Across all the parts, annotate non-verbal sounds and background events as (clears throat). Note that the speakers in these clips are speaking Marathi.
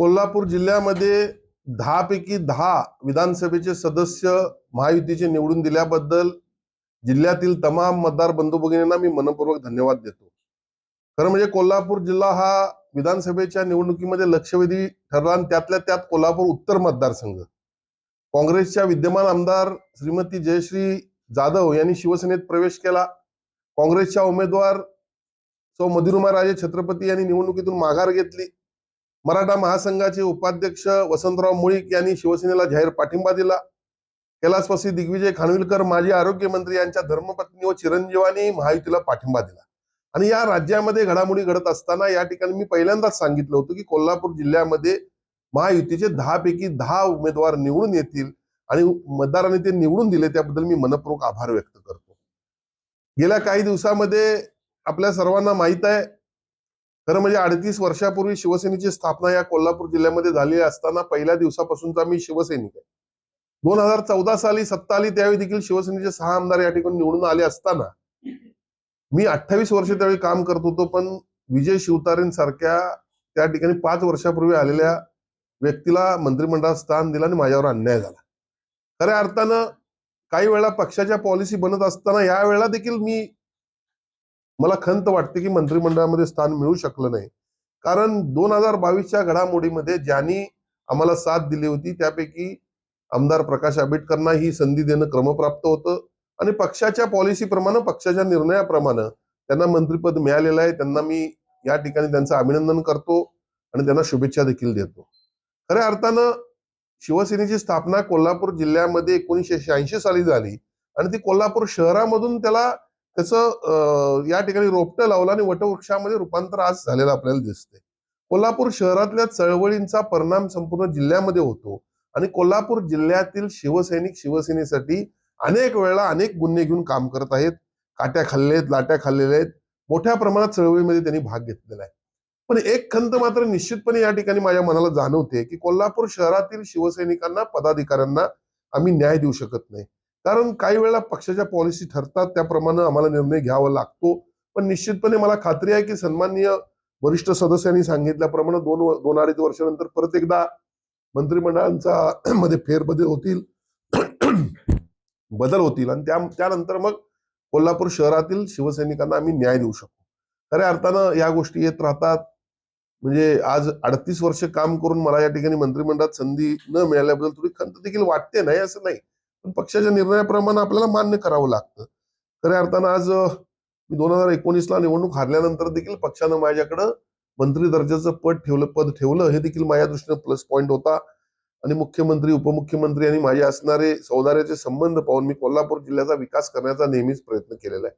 कोल्हापूर जिल्ह्यामध्ये दहापैकी दहा विधानसभेचे सदस्य महायुतीचे निवडून दिल्याबद्दल जिल्ह्यातील तमाम मतदार बंधू भगिनींना मी मनपूर्वक धन्यवाद देतो. खरं म्हणजे कोल्हापूर जिल्हा हा विधानसभेच्या निवडणुकीमध्ये लक्षवेधी ठरला आणि त्यातल्या त्यात कोल्हापूर उत्तर मतदारसंघ. काँग्रेसच्या विद्यमान आमदार श्रीमती जयश्री जाधव यांनी शिवसेनेत प्रवेश केला. काँग्रेसच्या उमेदवार सौ मधुरुमा राजे छत्रपती यांनी निवडणुकीतून माघार घेतली. मराठा महासंघाचे उपाध्यक्ष वसंतराव मुळीक यांनी शिवसेनेला जाहीर पाठिंबा दिला. कैलासवासी दिग्विजय खानविलकर माजी आरोग्यमंत्री यांच्या धर्मपत्नी व चिरंजीवानी महायुतीला पाठिंबा दिला. आणि या राज्यामध्ये घडामोडी घडत असताना या ठिकाणी मी पहिल्यांदाच सांगितलं होतं की कोल्हापूर जिल्ह्यामध्ये महायुतीचे दहा पैकी दहा उमेदवार निवडून येतील आणि मतदारांनी ते निवडून दिले त्याबद्दल मी मनपूर्वक आभार व्यक्त करतो. गेल्या काही दिवसामध्ये आपल्या सर्वांना माहीत आहे खरं म्हणजे अडतीस वर्षापूर्वी शिवसेनेची स्थापना या कोल्हापूर जिल्ह्यामध्ये झालेली असताना पहिल्या दिवसापासूनचा मी शिवसैनिक आहे. दोन हजार चौदा साली सत्ता आली त्यावेळी देखील शिवसेनेचे सहा आमदार या ठिकाणी निवडून आले असताना मी अठ्ठावीस वर्ष त्यावेळी काम करत होतो पण विजय शिवतारेंसारख्या त्या ठिकाणी पाच वर्षापूर्वी आलेल्या व्यक्तीला मंत्रिमंडळात स्थान दिलं आणि माझ्यावर अन्याय झाला. खऱ्या अर्थानं काही वेळा पक्षाच्या पॉलिसी बनत असताना या वेळेला देखील मी मला खंत वाटते की मंत्रिमंडळामध्ये स्थान मिळू शकलं नाही. कारण दोन हजार बावीसच्या घडामोडीमध्ये ज्यांनी आम्हाला साथ दिली होती त्यापैकी आमदार प्रकाश आंबेडकरांना ही संधी देणं क्रमप्राप्त होतं. आणि पक्षाच्या पॉलिसीप्रमाणे पक्षाच्या निर्णयाप्रमाणे त्यांना मंत्रिपद मिळालेलं आहे. त्यांना मी या ठिकाणी त्यांचं अभिनंदन करतो आणि त्यांना शुभेच्छा देखील देतो. खऱ्या अर्थानं शिवसेनेची स्थापना कोल्हापूर जिल्ह्यामध्ये एकोणीसशे शहाऐंशी साली झाली आणि ती कोल्हापूर शहरामधून त्याला त्याचं या ठिकाणी रोपटं लावलं आणि वटवृक्षामध्ये रूपांतर आज झालेलं आपल्याला दिसते कोल्हापूर शहरातल्या चळवळींचा परिणाम संपूर्ण जिल्ह्यामध्ये होतो आणि कोल्हापूर जिल्ह्यातील शिवसैनिक शिवसेनेसाठी अनेक वेळा अनेक गुन्हे घेऊन काम करत आहेत. काट्या खाल्लेत लाट्या खाल्लेल्या आहेत. मोठ्या प्रमाणात चळवळीमध्ये त्यांनी भाग घेतलेला आहे. पण एक खंत मात्र निश्चितपणे या ठिकाणी माझ्या मनाला जाणवते की कोल्हापूर शहरातील शिवसैनिकांना पदाधिकाऱ्यांना आम्ही न्याय देऊ शकत नाही. कारण काही वेळेला पक्षाच्या पॉलिसी ठरतात त्याप्रमाणे आम्हाला निर्णय घ्यावा लागतो. पण निश्चितपणे मला खात्री आहे की सन्माननीय वरिष्ठ सदस्यांनी सांगितल्याप्रमाणे दोन दोन अडीच वर्षानंतर परत एकदा मंत्रिमंडळांचा (clears throat) मध्ये फेरबदल होतील (clears throat) बदल होतील. आणि त्या त्यानंतर मग कोल्हापूर शहरातील शिवसैनिकांना आम्ही न्याय देऊ शकतो खऱ्या अर्थानं या गोष्टी येत राहतात. म्हणजे आज अडतीस वर्ष काम करून मला या ठिकाणी मंत्रिमंडळात संधी न मिळाल्याबद्दल थोडी खंत देखील वाटते नाही असं नाही. पण पक्षाच्या निर्णयाप्रमाणे आपल्याला मान्य करावं लागतं. खऱ्या अर्थानं आज मी दोन हजार एकोणीसला निवडणूक हारल्यानंतर देखील पक्षानं माझ्याकडं मंत्री दर्जाचं पद ठेवलं पद ठेवलं हे देखील माझ्या दृष्टीने प्लस पॉईंट होता. आणि मुख्यमंत्री उपमुख्यमंत्री आणि माझे असणारे सौदार्याचे संबंध पाहून मी कोल्हापूर जिल्ह्याचा विकास करण्याचा नेहमीच प्रयत्न केलेला आहे.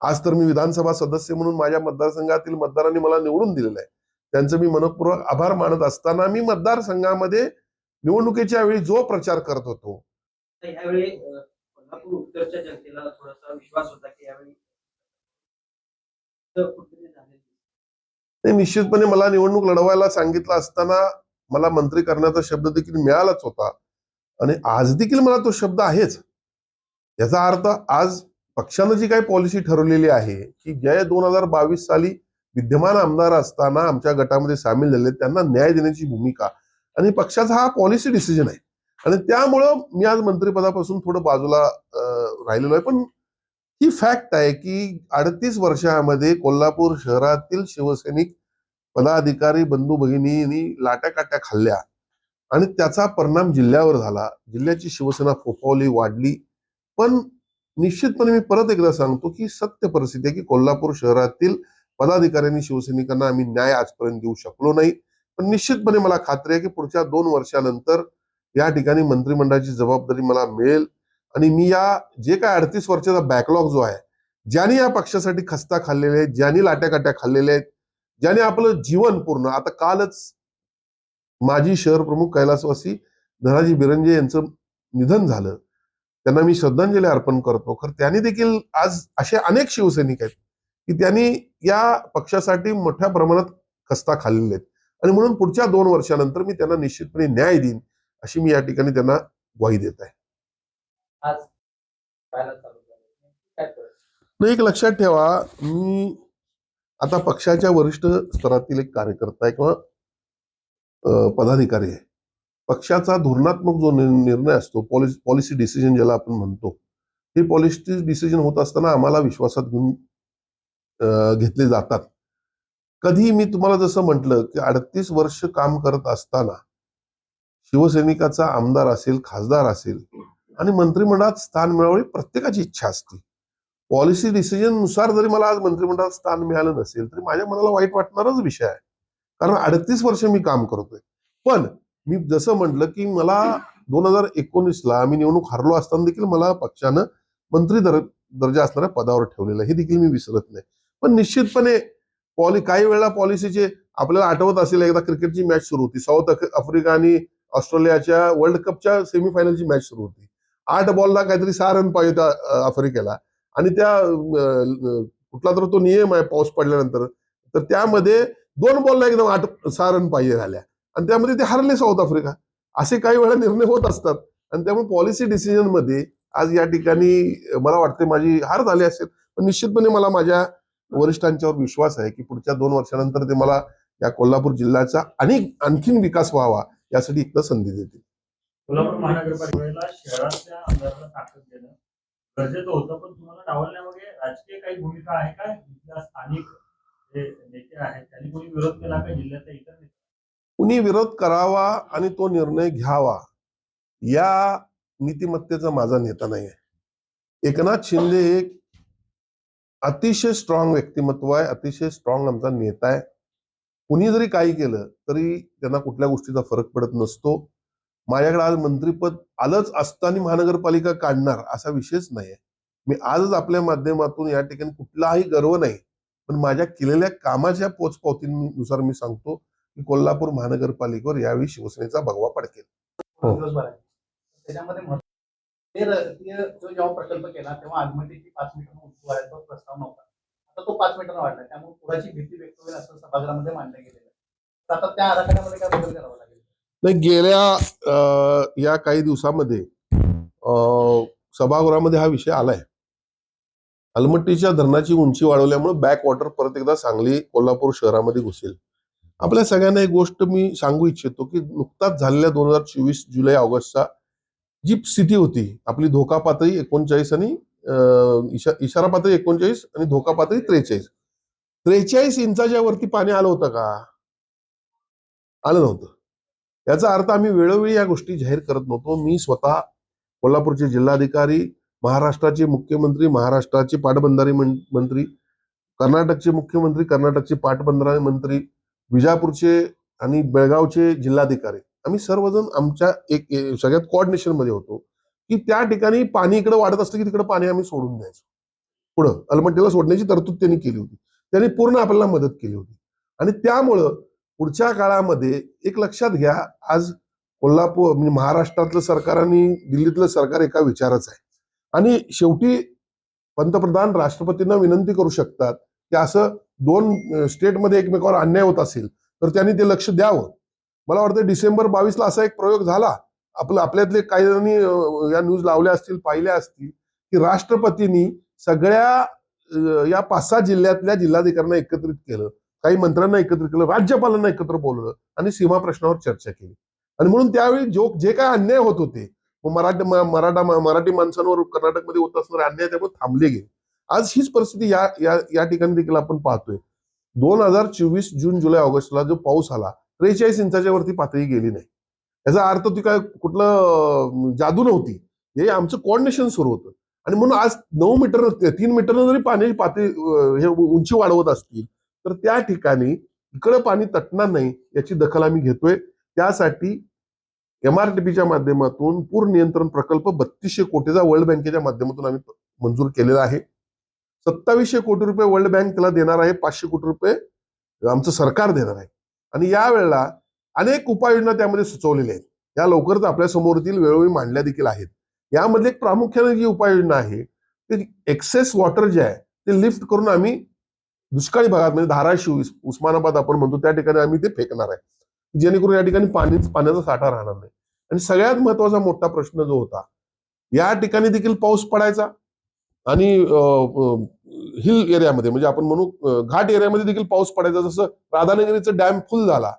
आज तर मी विधानसभा सदस्य म्हणून माझ्या मतदारसंघातील मतदारांनी मला निवडून दिलेलं आहे. त्यांचं मी मनपूर्वक आभार मानत असताना मी मतदारसंघामध्ये निवडणुकीच्या वेळी जो प्रचार करत होतो यावेळी कोल्हापूर उत्तरच्या जनतेला थोडासा विश्वास होता की यावेळी ते निश्चितपणे मला निवडणूक लढवायला सांगितलं असताना मला मंत्री करण्याचा शब्द देखील मिळालाच होता. आणि आज देखील मला तो शब्द आहेच. याचा अर्थ आज पक्षानं जी काही पॉलिसी ठरवलेली आहे की जे दोन हजार बावीस साली विद्यमान आमदार असताना आमच्या गटामध्ये सामील झाले त्यांना न्याय देण्याची भूमिका. आणि पक्षाचा हा पॉलिसी डिसिजन आहे. आणि त्यामुळं मी आज मंत्रिपदापासून थोडं बाजूला राहिलेलो आहे. पण ही फॅक्ट आहे की अडतीस वर्षामध्ये कोल्हापूर शहरातील शिवसैनिक पदाधिकारी बंधू भगिनींनी लाट्या काट्या खाल्ल्या आणि त्याचा परिणाम जिल्ह्यावर झाला. जिल्ह्याची शिवसेना फोफावली वाढली. पण निश्चितपणे मी परत एकदा सांगतो की सत्य परिस्थिती आहे की कोल्हापूर शहरातील पदाधिकाऱ्यांनी शिवसैनिकांना आम्ही न्याय आजपर्यंत देऊ शकलो नाही. पण निश्चितपणे मला खात्री आहे की पुढच्या दोन वर्षानंतर या ठिकाणी मंत्रिमंडळाची जबाबदारी मला मिळेल. आणि मी या जे काय अडतीस वर्षाचा बॅकलॉग जो आहे ज्यांनी या पक्षासाठी खस्ता खाल्लेले आहेत ज्यांनी लाट्या काट्या खाल्लेल्या आहेत ज्याने आपलं जीवन पूर्ण आता कालच माजी शहर प्रमुख कैलासवासी धनाजी बिरंजे यांचं निधन झालं. त्यांना मी श्रद्धांजली अर्पण करतो. खरं त्यांनी देखील आज असे अनेक शिवसैनिक आहेत की त्यांनी या पक्षासाठी मोठ्या प्रमाणात खस्ता खाल्लेले आहेत. आणि म्हणून पुढच्या दोन वर्षानंतर मी त्यांना निश्चितपणे न्याय देईन. अशी मी या ठिकाणी त्यांना ग्वाही देत आहे? नाही एक लक्षात ठेवा मी आता पक्षाच्या वरिष्ठ स्तरातील एक कार्यकर्ता आहे किंवा पदाधिकारी आहे. पक्षाचा धोरणात्मक जो निर्णय असतो पॉलिसी पॉलिसी डिसिजन ज्याला आपण म्हणतो हे पॉलिसी डिसिजन होत असताना आम्हाला विश्वासात घेऊन घेतले जातात. कधी मी तुम्हाला जसं म्हटलं की अडतीस वर्ष काम करत असताना शिवसैनिकाचा आमदार असेल खासदार असेल आणि मंत्रिमंडळात स्थान मिळवणे प्रत्येकाची इच्छा असते. पॉलिसी डिसिजननुसार जरी मला आज मंत्रिमंडळात स्थान मिळालं नसेल तरी माझ्या मनाला वाईट वाटणारच विषय आहे. कारण अडतीस वर्ष मी काम करतोय. पण मी जसं म्हटलं की मला दोन हजार एकोणीसला मी निवडणूक हरलो असताना देखील मला पक्षानं मंत्री दर दर्जा असणाऱ्या पदावर ठेवलेलं हे देखील मी विसरत नाही. पण निश्चितपणे पॉली काही वेळेला पॉलिसीचे आपल्याला आठवत असेल एकदा क्रिकेटची मॅच सुरू होती. साऊथ आफ्रिका आणि ऑस्ट्रेलियाच्या वर्ल्ड कपच्या सेमीफायनलची मॅच सुरू होती. आठ बॉलला काहीतरी सहा रन पाहिजे त्या आफ्रिकेला. आणि त्या कुठला तर तो नियम आहे पाऊस पडल्यानंतर. तर त्यामध्ये दोन बॉलला एकदम आठ सहा रन पाहिजे झाल्या. आणि त्यामध्ये ते हरले साऊथ आफ्रिका असे काही वेळा निर्णय होत असतात. आणि त्यामुळे पॉलिसी डिसिजनमध्ये आज या ठिकाणी मला वाटते माझी हार झाली असेल. पण निश्चितपणे मला माझ्या वरिष्ठांच्यावर विश्वास आहे की पुढच्या दोन वर्षानंतर ते मला या कोल्हापूर जिल्ह्याचा आणि आणखीन विकास व्हावा. यासाठी एकदा संधी देतील. कोल्हापूर महानगरपालिकेला शहरातल्या आमदारांना ताकद देणं गरजेचं होतं पण तुम्हाला डावलण्यामागे राजकीय काही भूमिका आहे का? इथल्या स्थानिक जे नेते आहेत त्यांनी कोणी विरोध केला का? जिल्ह्यातल्या इतर नेते? कुणी विरोध करावा आणि तो निर्णय घ्यावा या नीतिमत्तेचा माझा नेता नाही आहे एकनाथ शिंदे एक अतिशय स्ट्रॉंग व्यक्तिमत्व आहे अतिशय स्ट्रॉंग आमचा नेता आहे. कुणी जरी काही केलं तरी त्यांना कुठल्या गोष्टीचा फरक पडत नसतो. माझ्याकडे आज मंत्रीपद आलंच असताना महानगरपालिका काढणार असा विषयच नाही मी आजच आपल्या माध्यमातून या ठिकाणी कुठलाही गर्व नाही पण माझ्या केलेल्या कामाच्या पोचपावतीनुसार मी सांगतो की कोल्हापूर महानगरपालिकेवर यावेळी शिवसेनेचा भगवा पडकेल. हो. त्याच्यामध्ये जो जेव्हा प्रकल्प केला तेव्हा आगमतीची पाच मीटर प्रस्ताव नव्हता. तर तो पाच मीटर वाढला. त्यामुळे पुराची भीती व्यक्त होईल असं सभागृहामध्ये मांडलं गेलेलं तर आता त्या आराखड्यामध्ये काय बदल करावा लागेल? नाही गेल्या या काही दिवसामध्ये सभागृहामध्ये हा विषय आलाय. अलमट्टीच्या धरणाची उंची वाढवल्यामुळे बॅक वॉटर परत एकदा सांगली कोल्हापूर शहरामध्ये घुसेल. आपल्या सगळ्यांना एक गोष्ट मी सांगू इच्छितो की नुकताच झालेल्या दोन हजार चोवीस जुलै ऑगस्टचा जी स्थिती होती आपली धोका पातळी एकोणचाळीस आणि इशा इशारा पातळी एकोणचाळीस आणि धोका पातळी त्रेचाळीस. त्रेचाळीस इंचाच्या वरती पाणी आलं होतं का? आलं नव्हतं. याचा अर्थ आम्ही वेळोवेळी या गोष्टी जाहीर करत नव्हतो. मी स्वतः कोल्हापूरचे जिल्हाधिकारी महाराष्ट्राचे मुख्यमंत्री महाराष्ट्राचे पाटबंधारे मंत्री कर्नाटकचे मुख्यमंत्री कर्नाटकचे पाटबंधारे मंत्री विजापूरचे आणि बेळगावचे जिल्हाधिकारी. आम्ही सर्वजण आमच्या एक सगळ्यात कॉर्डिनेशनमध्ये होतो. की त्या ठिकाणी पाणी इकडे वाढत असलं की तिकडे पाणी आम्ही सोडून द्यायचो. पुढं अलमट्टीला सोडण्याची तरतूद त्यांनी केली होती. त्यांनी पूर्ण आपल्याला मदत केली होती. आणि त्यामुळं पुढच्या काळामध्ये एक लक्षात घ्या आज कोल्हापूर म्हणजे महाराष्ट्रातलं सरकार आणि दिल्लीतलं सरकार एका विचारच आहे. आणि शेवटी पंतप्रधान राष्ट्रपतींना विनंती करू शकतात की असं दोन स्टेटमध्ये एकमेकावर अन्याय होत असेल तर त्यांनी ते लक्ष द्यावं. मला वाटतं डिसेंबर बावीसला असा एक प्रयोग झाला. आपलं आपल्यातले काही जणांनी या न्यूज लावल्या असतील पाहिल्या असतील की राष्ट्रपतींनी सगळ्या या पाच सहा जिल्ह्यातल्या जिल्हाधिकाऱ्यांना एकत्रित केलं. काही मंत्र्यांना एकत्रित केलं. राज्यपालांना एकत्र बोलवलं आणि सीमा प्रश्नावर चर्चा केली. आणि म्हणून त्यावेळी जो जे काय अन्याय होत होते मराठी मराठा मराठी माणसांवर कर्नाटकमध्ये होत असणारे अन्याय त्यामुळे थांबले गेले. आज हीच परिस्थिती या या या ठिकाणी देखील आपण पाहतोय. दोन हजार चोवीस जून जुलै ऑगस्टला जो पाऊस आला त्रेचाळीस इंचाच्या वरती पातळी गेली नाही. याचा अर्थ ती काय कुठलं जादू नव्हती. हे आमचं कोऑर्डिनेशन सुरू होतं. आणि म्हणून आज नऊ मीटर तीन मीटरनं जरी पाण्याची पातळी हे उंची वाढवत असतील तर त्या ठिकाणी इकडं पाणी तटणार नाही याची दखल आम्ही घेतोय. त्यासाठी एमआरटीपीच्या माध्यमातून पूर नियंत्रण प्रकल्प बत्तीसशे कोटीचा वर्ल्ड बँकेच्या माध्यमातून आम्ही मंजूर केलेला आहे. सत्तावीसशे कोटी रुपये वर्ल्ड बँक त्याला देणार आहे पाचशे कोटी रुपये आमचं सरकार देणार आहे. आणि यावेळेला अनेक उपाययोजना त्यामध्ये सुचवलेल्या आहेत. या लवकरच आपल्या समोरतील वेळोवेळी मांडल्या देखील आहेत. यामध्ये एक प्रामुख्याने जी उपाययोजना आहे ते एक्सेस वॉटर जे आहे ते लिफ्ट करून आम्ही दुष्काळी भागात म्हणजे धाराशिव उस्मानाबाद आपण म्हणतो त्या ठिकाणी आम्ही ते फेकणार आहे. जेणेकरून या ठिकाणी पाणी पाण्याचा साठा राहणार नाही. आणि सगळ्यात महत्त्वाचा मोठा प्रश्न जो होता या ठिकाणी देखील पाऊस पडायचा? आणि हिल एरियामध्ये म्हणजे आपण म्हणू घाट एरियामध्ये देखील पाऊस पडायचा. जसं राधानगरीचं डॅम फुल झाला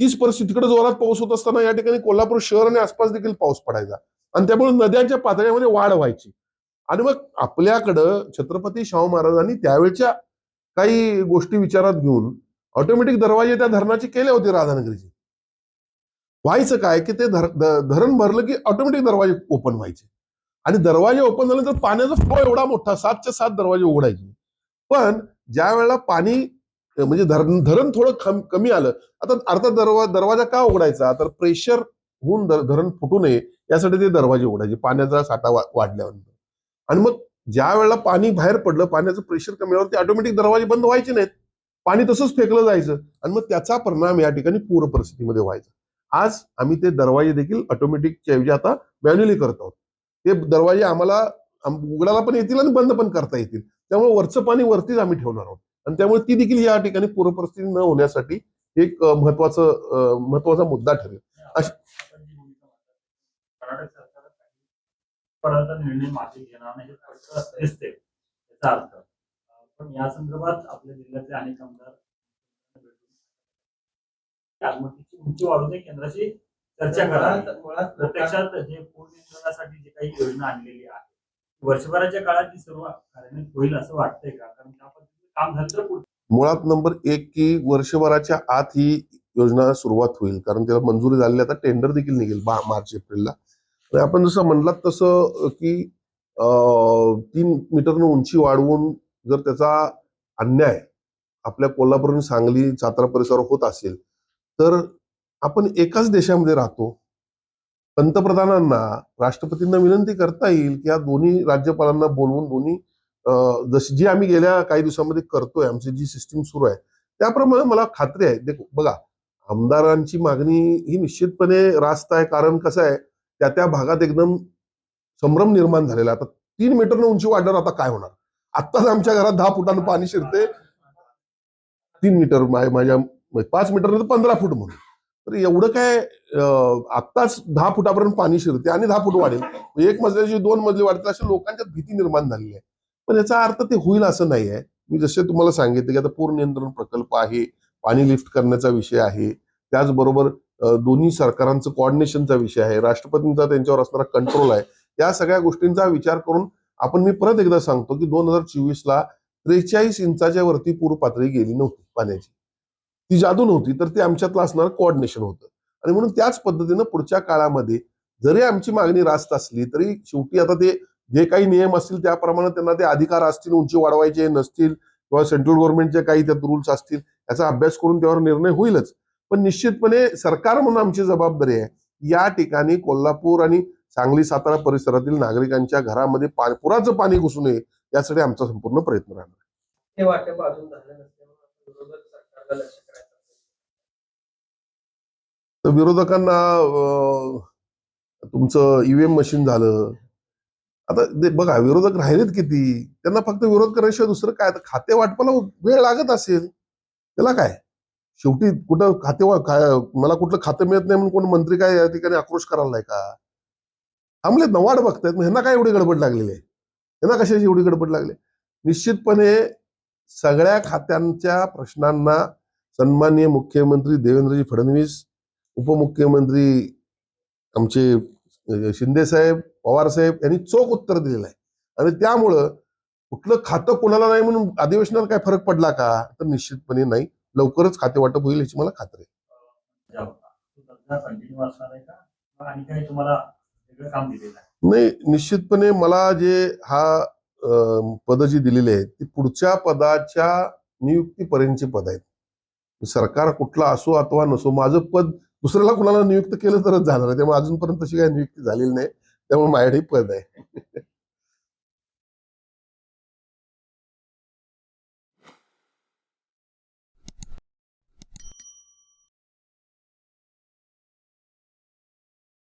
तीच परिस्थिती तिकडे जोरात पाऊस होत असताना या ठिकाणी कोल्हापूर शहर आणि आसपास देखील पाऊस पडायचा. आणि त्यामुळे नद्यांच्या पातळ्यामध्ये वाढ व्हायची. आणि मग आपल्याकडं छत्रपती शाहू महाराजांनी त्यावेळच्या काही गोष्टी विचारात घेऊन ऑटोमॅटिक दरवाजे त्या धरणाचे केले होते राधानगरीचे. व्हायचं काय की ते धर- धरण भरलं की ऑटोमॅटिक दरवाजे ओपन व्हायचे. आणि दरवाजे ओपन झाल्यानंतर पाण्याचा फ्लो एवढा मोठा सातच्या सात दरवाजे उघडायचे. पण ज्या वेळेला पाणी म्हणजे धरण धरण थोडं खम- कमी आलं. आता अर्थात दरवा दरवाजा का उघडायचा? तर प्रेशर होऊन धरण फुटू नये यासाठी ते दरवाजे उघडायचे. पाण्याचा साठा वाढल्यानंतर. आणि मग ज्या वेळेला पाणी बाहेर पडलं पाण्याचं प्रेशर कमी आल्यावर ते ऑटोमॅटिक दरवाजे बंद व्हायचे नाहीत. पाणी तसंच फेकलं जायचं. आणि मग त्याचा परिणाम या ठिकाणी पूर परिस्थितीमध्ये व्हायचा. आज आम्ही ते दरवाजे देखील ऑटोमॅटिकच्या ऐवजी आता मॅन्युअली करत आहोत. ते दरवाजे आम्हाला उघडायला पण येतील आणि बंद पण करता येतील. त्यामुळे वरचं पाणी वरतीच आम्ही ठेवणार आहोत. आणि त्यामुळे ती देखील या ठिकाणी पूर परिस्थिती न होण्यासाठी एक महत्वाचं महत्त्वाचा मुद्दा ठरेल. अश- निर्णय मागे घेणार नाही हे स्पष्ट दिसते याचा अर्थ. पण या संदर्भात आपल्या जिल्ह्यातले अनेक आमदार आत्महत्येची उंची वाढू नये केंद्राशी चर्चा मुळात प्रत्यक्षात जे पूर नियंत्रणासाठी जी काही योजना आणलेली आहे वर्षभराच्या काळात ती सर्व कार्यान्वित होईल असं वाटतंय का? कारण त्या काम झालं तर मुळात नंबर एक की वर्षभराच्या आत ही योजना सुरुवात होईल. कारण त्याला मंजुरी झालेली आता टेंडर देखील निघेल बा मार्च एप्रिलला. आणि आपण जसं म्हणलात तसं की तीन मीटरनं उंची वाढवून जर त्याचा अन्याय आपल्या कोल्हापूर आणि सांगली सातारा परिसर होत असेल तर आपण एकाच देशामध्ये राहतो. पंतप्रधानांना राष्ट्रपतींना विनंती करता येईल की या दोन्ही राज्यपालांना बोलवून दोन्ही जशी जी आम्ही गेल्या काही दिवसामध्ये करतोय आमची जी सिस्टीम सुरू आहे त्याप्रमाणे मला खात्री आहे. देखो बघा आमदारांची मागणी ही निश्चितपणे रास्त आहे. कारण कसं आहे त्या त्या भागात एकदम संभ्रम निर्माण झालेला आहे. आता तीन मीटरनं उंची वाढणार आता काय होणार? आत्ताच आमच्या घरात दहा फुटानं पाणी शिरते तीन मीटर माझ्या म्हणजे पाच मीटर पंधरा फूट म्हणून. तर एवढं काय आत्ताच दहा फुटापर्यंत पाणी शिरते आणि दहा फूट वाढेल. एक मजल्याची दोन मजली वाढतील अशा लोकांच्यात भीती निर्माण झालेली आहे. पण याचा अर्थ ते होईल असं नाही आहे. मी जसे तुम्हाला सांगितले की आता पूर नियंत्रण प्रकल्प आहे पाणी लिफ्ट करण्याचा विषय आहे. त्याचबरोबर दोन्ही सरकारांचं कॉर्डिनेशनचा विषय आहे. राष्ट्रपतींचा त्यांच्यावर असणारा कंट्रोल आहे. या सगळ्या गोष्टींचा विचार करून आपण मी परत एकदा सांगतो की दोन हजार चोवीसला त्रेचाळीस इंचाच्या वरती पूर पातळी गेली नव्हती पाण्याची. ती जादू नव्हती तर ते आमच्यातलं असणारं कॉर्डिनेशन होतं. आणि म्हणून त्याच पद्धतीनं पुढच्या काळामध्ये जरी आमची मागणी रास्त असली तरी शेवटी आता ते जे काही नियम असतील त्याप्रमाणे त्यांना ते अधिकार असतील उंची वाढवायचे नसतील किंवा सेंट्रल गव्हर्नमेंटचे काही त्यात रूल्स असतील याचा अभ्यास करून त्यावर निर्णय होईलच. पण निश्चितपणे सरकार म्हणून आमची जबाबदारी आहे. या ठिकाणी कोल्हापूर आणि सांगली सातारा परिसरातील नागरिकांच्या घरामध्ये पुराचं पाणी घुसू नये यासाठी आमचा संपूर्ण प्रयत्न राहणार तर विरोधकांना तुमचं ईव्हीएम मशीन झालं आता ते बघा विरोधक राहिलेत किती? त्यांना फक्त विरोध करण्याशिवाय दुसरं काय? आता खाते वाटपाला वेळ लागत असेल त्याला काय? शेवटी कुठं खाते वा- मला कुठलं खातं मिळत नाही म्हणून कोण मंत्री काय या ठिकाणी आक्रोश करायला का? थांबलेत ना वाट बघतायत. मग ह्यांना काय एवढी गडबड लागलेली आहे? ह्यांना कशाची एवढी गडबड लागली निश्चितपणे सगळ्या खात्यांच्या प्रश्नांना सन्माननीय मुख्यमंत्री देवेंद्रजी फडणवीस उपमुख्यमंत्री आमचे शिंदे साहेब पवार साहेब यांनी चोख उत्तर दिलेलं आहे. आणि त्यामुळं कुठलं खातं कोणाला नाही म्हणून अधिवेशनात काय फरक पडला का? तर निश्चितपणे नाही. लवकरच खाते वाटप होईल याची मला खात्री आहे. नाही निश्चितपणे मला जे हा पद जी दिलेली आहेत ती पुढच्या पदाच्या नियुक्तीपर्यंतची पद आहेत. सरकार कुठला असो अथवा नसो माझं पद दुसऱ्याला कुणाला नियुक्त केलं तरच जाणार आहे. त्यामुळे अजूनपर्यंत तशी काही नियुक्ती झालेली नाही. Estamos mais ali para